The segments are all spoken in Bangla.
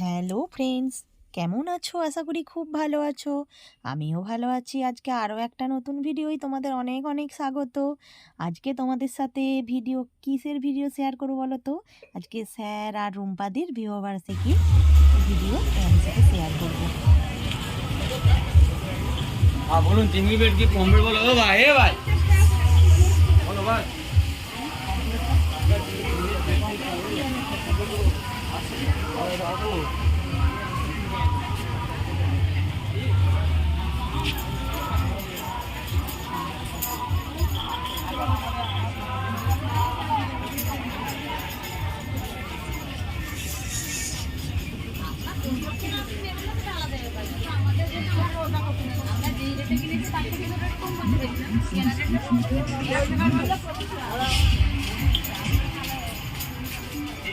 হ্যালো ফ্রেন্ডস, কেমন আছো? আশা করি খুব ভালো আছো। আমিও ভালো আছি। আজকে আরও একটা নতুন ভিডিওই তোমাদের অনেক অনেক স্বাগত। আজকে তোমাদের সাথে ভিডিও, কিসের ভিডিও শেয়ার করব বলো তো? আজকে স্যার আর রুম্পাদির বিবাহবার্ষিকী ভিডিও সাথে শেয়ার করব। বলুন তিন বেড কি কমবে বলো? ভাই, এ ভাই। বলো ভাই আমরা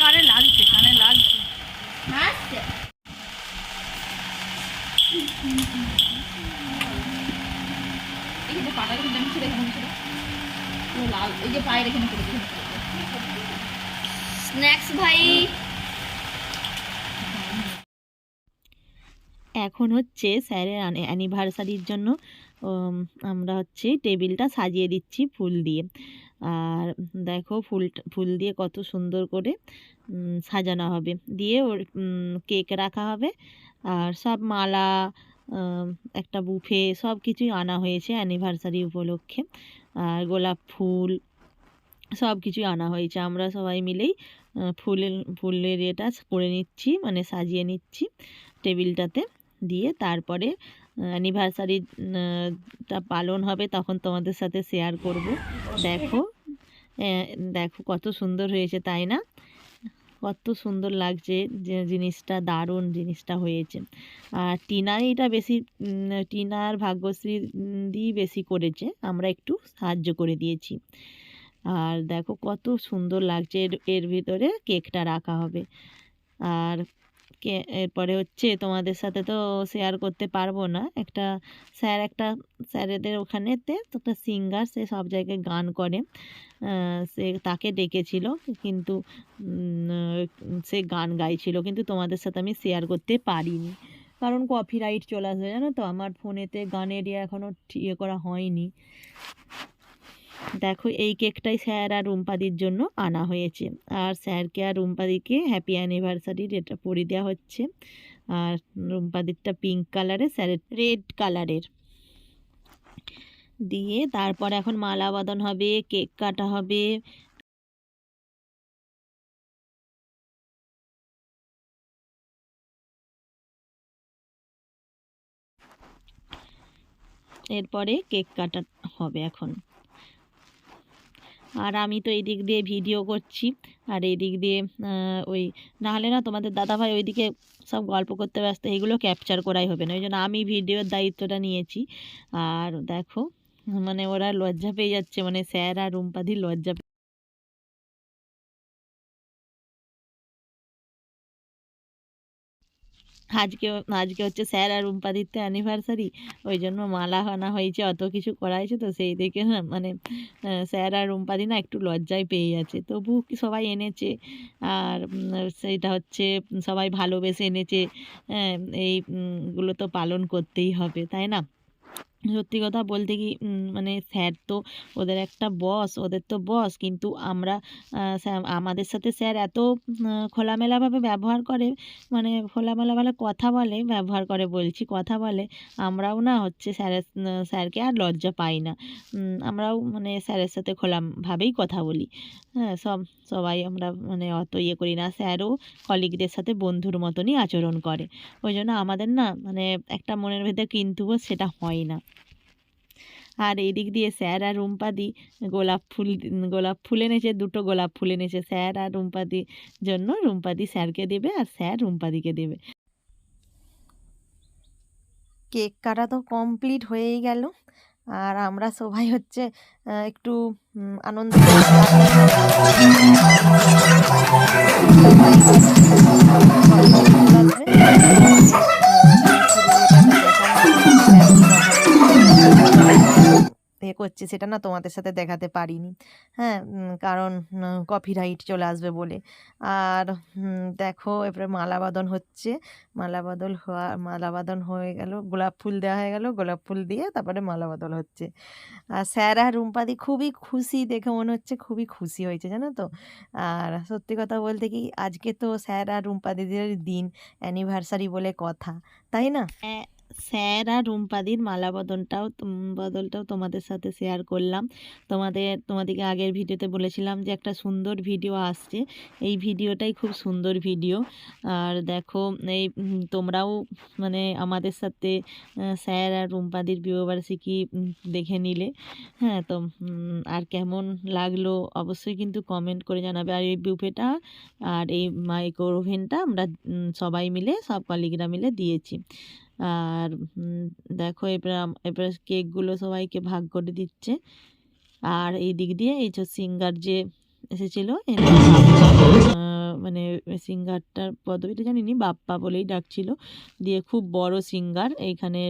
কানে লাগছে কানে লাগছে হাসছে এই যে পাটা আমি ছেড়ে এখানে ছেড়ে লাল, এই যে পায়ের এখানে করে দিই স্ন্যাক্স ভাই। এখন হচ্ছে স্যারের অ্যানিভার্সারির জন্য আমরা হচ্ছে টেবিলটা সাজিয়ে দিচ্ছি ফুল দিয়ে। আর দেখো ফুল ফুল দিয়ে কত সুন্দর করে সাজানো হবে। দিয়ে ওর কেক রাখা হবে। আর সব মালা একটা বুফে সব কিছুই আনা হয়েছে অ্যানিভার্সারি উপলক্ষে। আর গোলাপ ফুল সব কিছুই আনা হয়েছে। আমরা সবাই মিলেই ফুলের ফুলের এটা করে নিচ্ছি মানে সাজিয়ে নিচ্ছি টেবিলটাতে দিয়ে তারপরে অ্যানিভার্সারি টা পালন হবে তখন তোমাদের সাথে শেয়ার করব। দেখো দেখো কত সুন্দর হয়েছে তাই না? কত সুন্দর লাগছে যে জিনিসটা দারুণ জিনিসটা হয়েছে। আর টিনাই এটা বেশি টিনার ভাগ্যশ্রী উম, দি বেশি করেছে। আমরা একটু সাহায্য করে দিয়েছি। আর দেখো কত সুন্দর লাগছে এর এর ভিতরে কেকটা রাখা হবে। আর কে, এরপরে হচ্ছে তোমাদের সাথে তো শেয়ার করতে পারব না। একটা স্যার, একটা স্যারেদের ওখানেতে তো একটা সিঙ্গার সে সব জায়গায় গান করে। সে তাকে ডেকেছিল, কিন্তু সে গান গাইছিল, কিন্তু তোমাদের সাথে আমি শেয়ার করতে পারিনি। কারণ কপিরাইট চলে আসবে জানো তো? আমার ফোনেতে গানের ইয়ে এখনও ইয়ে করা হয়নি। দেখো, এই কেকটাই স্যার আর রুম্পাদির জন্য আনা হয়েছে। আর স্যারকে আর রুম্পাদিকে হ্যাপি অ্যানিভার্সারির এটা পরিয়ে দেওয়া হচ্ছে। আর রুম্পাদিরটা পিঙ্ক কালারের স্যারের রেড কালারের দিয়ে তারপর এখন মালা হবে, কেক কাটা হবে। এরপরে কেক কাটা হবে এখন। আর আমি তো এই দিক দিয়ে ভিডিও করছি, আর এই দিক দিয়ে ওই নাহলে না তোমাদের দাদাভাই ওইদিকে সব গল্প করতে ব্যস্ত, এগুলো ক্যাপচার করাই হবে না। ওই জন্য আমি ভিডিওর দায়িত্বটা নিয়েছি। আর দেখো মানে ওরা লজ্জা পেয়ে যাচ্ছে মানে স্যার আর রুম্পাদি লজ্জা আজকে আজকে হচ্ছে স্যার আর রুম্পাদির তো অ্যানিভার্সারি ওই জন্য মালা আনা হয়েছে অত কিছু করা হয়েছে তো সেই দেখে না মানে আহ, স্যার আর রুম্পাদি না একটু লজ্জায় পেয়ে যাচ্ছে। তবু সবাই এনেছে? আর সেটা হচ্ছে সবাই ভালোবেসে এনেছে হ্যাঁ, এই গুলো তো পালন করতেই হবে তাই না? সত্যি কথা বলতে কি মানে স্যার তো ওদের একটা বস, ওদের তো বস। কিন্তু আমরা আমাদের সাথে স্যার এত খোলামেলাভাবে ব্যবহার করে মানে খোলামেলাভাবে কথা বলে, ব্যবহার করে বলছি, কথা বলে, আমরাও না হচ্ছে স্যারের স্যারকে আর লজ্জা পাই না। আমরাও মানে স্যারের সাথে খোলাভাবেই কথা বলি। হ্যাঁ সব, সবাই আমরা মানে অত ইয়ে করি না। স্যারও কলিগদের সাথে বন্ধুর মতনই আচরণ করে। ওই জন্য আমাদের না মানে একটা মনের ভেতরে কিন্তু সেটা হয় না। আর এদিক দিয়ে স্যার আর রুম্পাদি গোলাপ ফুল গোলাপ ফুল এনেছে, দুটো গোলাপ ফুল এনেছে, স্যার আর রুম্পাদির জন্য। রুম্পাদি স্যারকে দেবে আর স্যার রুম্পাদিকে দেবে। কেক কাটা তো কমপ্লিট হয়েই গেল। আর আমরা সবাই হচ্ছে একটু আনন্দ এ করছে, সেটা না তোমাদের সাথে দেখাতে পারিনি। হ্যাঁ কারণ কপিরাইট চলে আসবে বলে। আর দেখো, এবারে মালাবাদন হচ্ছে। মালাবাদল হওয়া মালাবাদন হয়ে গেল, গোলাপ ফুল দেওয়া হয়ে গেল, গোলাপ ফুল দিয়ে তারপরে মালাবাদল হচ্ছে। আর স্যার আর রুম্পাদি খুবই খুশি, দেখে মনে হচ্ছে খুবই খুশি হয়েছে, জানো তো? আর সত্যি কথা বলতে কি, আজকে তো স্যার আর রুম্পাদিদের দিন অ্যানিভার্সারি বলে কথা, তাই না? স্যার আর রুম্পাদির মালা বদলটাও বদলটাও তোমাদের সাথে শেয়ার করলাম। তোমাদের, তোমাদেরকে আগের ভিডিওতে বলেছিলাম যে একটা সুন্দর ভিডিও আসছে। এই ভিডিওটাই খুব সুন্দর ভিডিও। আর দেখো, এই তোমরাও মানে আমাদের সাথে স্যার আর রুম্পাদির বিবাহবার্ষিকী দেখে নিলে। হ্যাঁ তো আর কেমন লাগল অবশ্যই কিন্তু কমেন্ট করে জানাবে। আর এই বুফেটা আর এই মাইক্রো ওভেনটা আমরা সবাই মিলে, সব কলিগরা মিলে দিয়েছি। আর দেখো এবার এবার কেকগুলো সবাইকে ভাগ করে দিচ্ছে। আর এই দিক দিয়ে এই যে সিঙ্গার যে এসেছিল মানে সিঙ্গারটার পদবিটা জানিনি বাপ্পা বলেই ডাকছিল দিয়ে খুব বড় সিঙ্গার এইখানে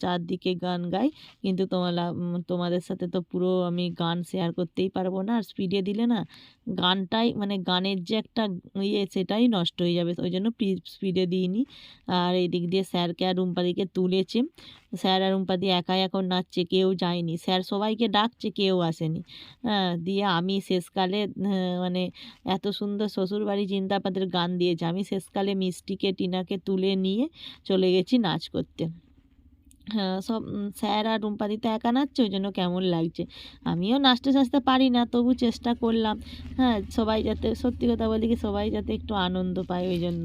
চারদিকে গান গাই কিন্তু উম, তোমাদের সাথে তো পুরো আমি গান শেয়ার করতেই পারব না আর স্পিডে দিলে না গানটাই মানে গানের যে একটা ইয়ে সেটাই নষ্ট হয়ে যাবে ওই জন্য স্পিডে দিইনি আর এই দিক দিয়ে স্যারকে আর রুম্পাদিকে তুলেছে স্যার আর রুম্পাদি একাই এখন নাচছে, কেউ যায়নি। স্যার সবাইকে ডাকছে, কেউ আসেনি। হ্যাঁ দিয়ে আমি শেষকালে মানে এত সুন্দর শ্বশুরবাড়ি চিন্তা জিন্দাবাদের গান দিয়েছে। আমি শেষকালে মিষ্টিকে, টিনাকে তুলে নিয়ে চলে গেছি নাচ করতে। হ্যাঁ সব স্যার আর রুম্পাদি তো একা নাচছে, ওই জন্য কেমন লাগছে। আমিও নাচতে সাজতে পারি না, তবু চেষ্টা করলাম। হ্যাঁ সবাই যাতে, সত্যি কথা বলি কি সবাই যাতে একটু আনন্দ পায় ওই জন্য।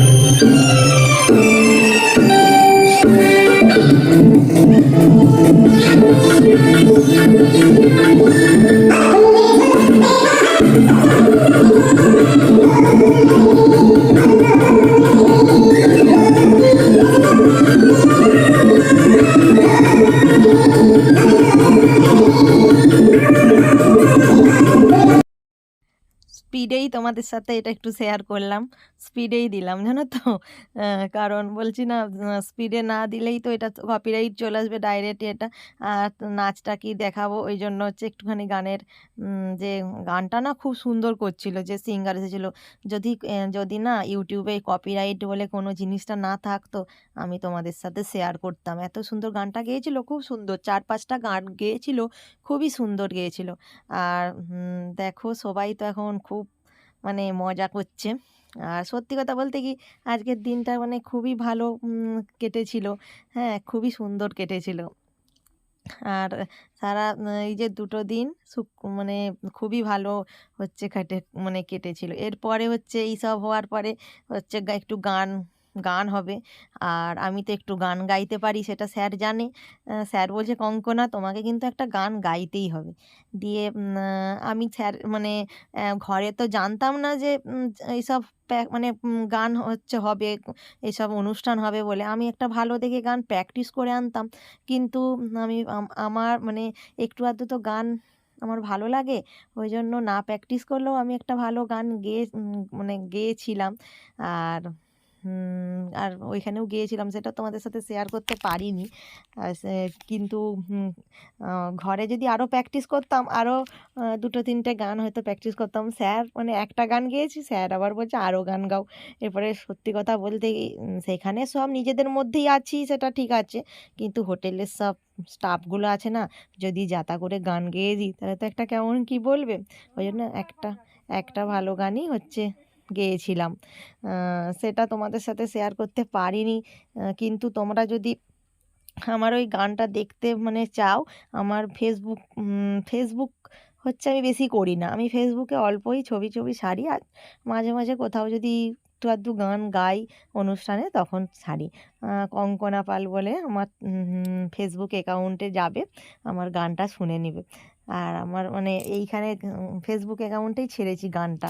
স্পিডেই তোমাদের সাথে এটা একটু শেয়ার করলাম। স্পিডেই দিলাম, জানো তো? কারণ বলছি না স্পিডে না দিলেই তো এটা কপিরাইট চলে আসবে ডাইরেক্ট এটা। আর নাচটা কি দেখাবো? ওই জন্য হচ্ছে একটুখানি গানের যে গানটা না খুব সুন্দর করছিল, যে সিঙ্গার এসেছিল। যদি যদি না ইউটিউবে কপিরাইট বলে কোনো জিনিসটা না থাকতো, আমি তোমাদের সাথে শেয়ার করতাম। এত সুন্দর গানটা গেয়েছিল, খুব সুন্দর। চার পাঁচটা গান গেয়েছিল, খুবই সুন্দর গেয়েছিল। আর দেখো সবাই তো এখন খুব মানে মজা করছে। আর সত্যি কথা বলতে কি, আজকের দিনটা মানে খুবই ভালো কেটেছিল। হ্যাঁ খুবই সুন্দর কেটেছিল। আর সারা এই যে দুটো দিন মানে খুবই ভালো হচ্ছে, কেটে মানে কেটেছিল। এরপরে হচ্ছে, এইসব হওয়ার পরে হচ্ছে একটু গান গান হবে। আর আমি তো একটু গান গাইতে পারি, সেটা স্যার জানে। স্যার বলছে, কঙ্কনা, তোমাকে কিন্তু একটা গান গাইতেই হবে। দিয়ে আমি স্যার মানে ঘরে তো জানতাম না যে এইসব মানে গান হচ্ছে, হবে এইসব অনুষ্ঠান হবে বলে। আমি একটা ভালো দেখে গান প্র্যাকটিস করে আনতাম। কিন্তু আমি আমার মানে একটু আধটু তো গান আমার ভালো লাগে, ওই জন্য না প্র্যাকটিস করলেও আমি একটা ভালো গান গেয়ে মানে গেয়েছিলাম। আর আর ওইখানেও গিয়েছিলাম, সেটা তোমাদের সাথে শেয়ার করতে পারিনি। কিন্তু ঘরে যদি আরও প্র্যাকটিস করতাম আরও দুটো তিনটে গান হয়তো প্র্যাকটিস করতাম। স্যার মানে একটা গান গেয়েছি, স্যার আবার বলছে আরও গান গাও। এরপরে সত্যি কথা বলতে সেখানে সব নিজেদের মধ্যেই আছি, সেটা ঠিক আছে। কিন্তু হোটেলের সব স্টাফগুলো আছে না, যদি যাতা করে গান গেয়ে দিই, তাহলে তো একটা কেমন কি বলবে? ওই জন্য একটা একটা ভালো গানই হচ্ছে। গেয়েছিলাম। সেটা তোমাদের সাথে শেয়ার করতে পারিনি। কিন্তু তোমরা যদি আমার ওই গানটা দেখতে মানে চাও, আমার ফেসবুক ফেসবুক হচ্ছে আমি বেশি করি না। আমি ফেসবুকে অল্পই ছবি ছবি ছাড়ি আর মাঝে মাঝে কোথাও যদি একটু আধটু গান গাই অনুষ্ঠানে, তখন ছাড়ি। কঙ্কনা পাল বলে আমার ফেসবুক অ্যাকাউন্টে যাবে, আমার গানটা শুনে নেবে। আর আমার মানে এইখানে ফেসবুক অ্যাকাউন্টেই ছেড়েছি গানটা।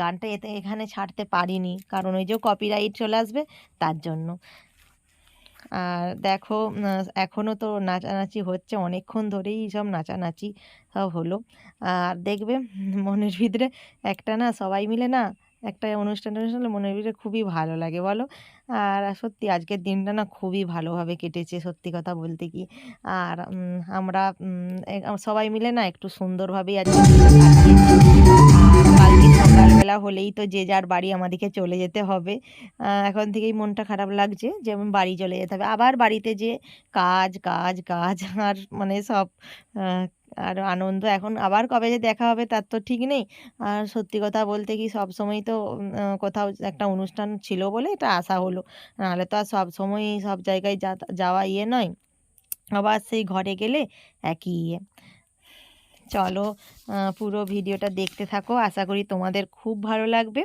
গানটা এতে, এখানে ছাড়তে পারিনি, কারণ ওই যে কপিরাইট চলে আসবে, তার জন্য। আর দেখো এখনও তো নাচানাচি হচ্ছে, অনেকক্ষণ ধরেই সব নাচানাচি সব হলো। আর দেখবে, মনের ভিতরে একটা না সবাই মিলে না একটা অনুষ্ঠান টনুষ্ঠান মনের ভিতরে খুবই ভালো লাগে, বলো? আর সত্যি আজকের দিনটা না খুবই ভালোভাবে কেটেছে সত্যি কথা বলতে কি। আর আমরা সবাই মিলে না একটু সুন্দরভাবেই আজকে কালকে সকালবেলা হলেই তো যে যার বাড়ি আমাদেরকে চলে যেতে হবে। এখন থেকেই মনটা খারাপ লাগছে যেমন বাড়ি চলে যেতে হবে। আবার বাড়িতে যে কাজ কাজ কাজ, আর মানে সব আর আনন্দ এখন আবার কবে যে দেখা হবে তার তো ঠিক নেই। আর সত্যি কথা বলতে কি সব সময় তো কোথাও একটা অনুষ্ঠান ছিল বলে এটা আশা হলো। নাহলে তো আর সব সময় সব জায়গায় যাওয়া ইয়ে নয়। আবার সেই ঘরে গেলে একই ইয়ে। চলো পুরো ভিডিওটা দেখতে থাকো। আশা করি তোমাদের খুব ভালো লাগবে।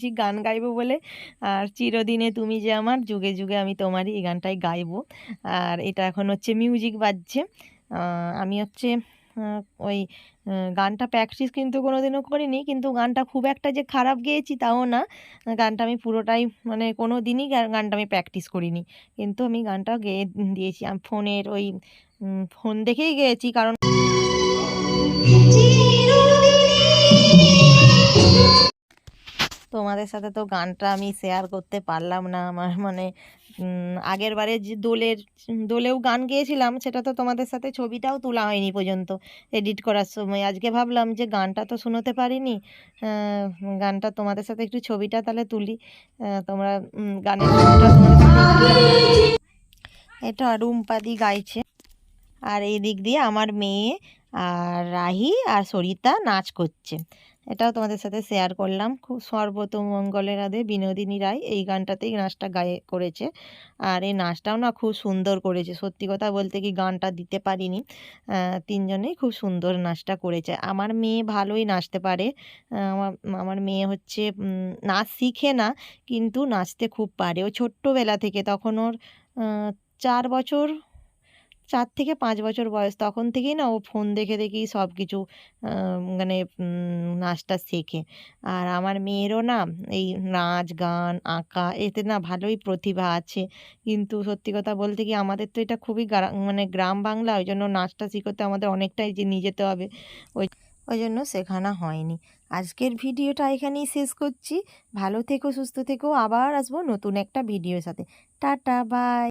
স্টেজে গান গাইবো বলে। আর চিরদিনে তুমি যে আমার, যুগে যুগে আমি তোমারই এই গানটাই গাইবো। আর এটা এখন হচ্ছে মিউজিক বাজছে। আমি হচ্ছে ওই গানটা প্র্যাকটিস কিন্তু কোনোদিনও করিনি, কিন্তু গানটা খুব একটা যে খারাপ গেয়েছি তাও না। গানটা আমি পুরোটাই মানে কোনো দিনই গানটা আমি প্র্যাকটিস করিনি। কিন্তু আমি গানটা গেয়ে দিয়েছি। আমি, ফোনের ওই ফোন দেখেই গেয়েছি, কারণ তোমাদের সাথে তো গানটা আমি শেয়ার করতে পারলাম না আমার মানে আগের বারে যে দোলের, দোলেও গান গেয়েছিলাম, সেটা তো তোমাদের সাথে ছবিটাও তোলা হয়নি পর্যন্ত এডিট করার সময়। আজকে ভাবলাম যে গানটা তো শোনাতে পারিনি গানটা তোমাদের সাথে একটু ছবিটা তাহলে তুলি তোমরা গানের এটা রুম্পাদি গাইছে, আর এই দিক দিয়ে আমার মেয়ে আর রাহি আর সরিতা নাচ করছে। এটাও তোমাদের সাথে শেয়ার করলাম। খুব সর্বতমঙ্গলের রাধে বিনোদিনী রায় এই গানটাতেই নাচটা গায়ে করেছে। আর এই নাচটাও না খুব সুন্দর করেছে। সত্যি কথা বলতে কি গানটা দিতে পারিনি। তিনজনেই খুব সুন্দর নাচটা করেছে। আমার মেয়ে ভালোই নাচতে পারে। আমার আমার মেয়ে হচ্ছে নাচ শিখে না, কিন্তু নাচতে খুব পারে। ও ছোট্টবেলা থেকে তখন ওর চার বছর চার থেকে পাঁচ বছর বয়স তখন থেকেই না ও ফোন দেখে দেখেই সব কিছু মানে নাচটা শেখে। আর আমার মেয়েরও না এই নাচ, গান, আঁকা এতে না ভালোই প্রতিভা আছে। কিন্তু সত্যি কথা বলতে কি আমাদের তো এটা খুবই মানে গ্রাম বাংলা, ওই জন্য নাচটা শিখতে আমাদের অনেকটাই যে নিয়ে যেতে হবে, ওই ওই জন্য শেখানো হয়নি। আজকের ভিডিওটা এখানেই শেষ করছি। ভালো থেকো, সুস্থ থেকো, আবার আসব নতুন একটা ভিডিওর সাথে। Ta-ta, bye.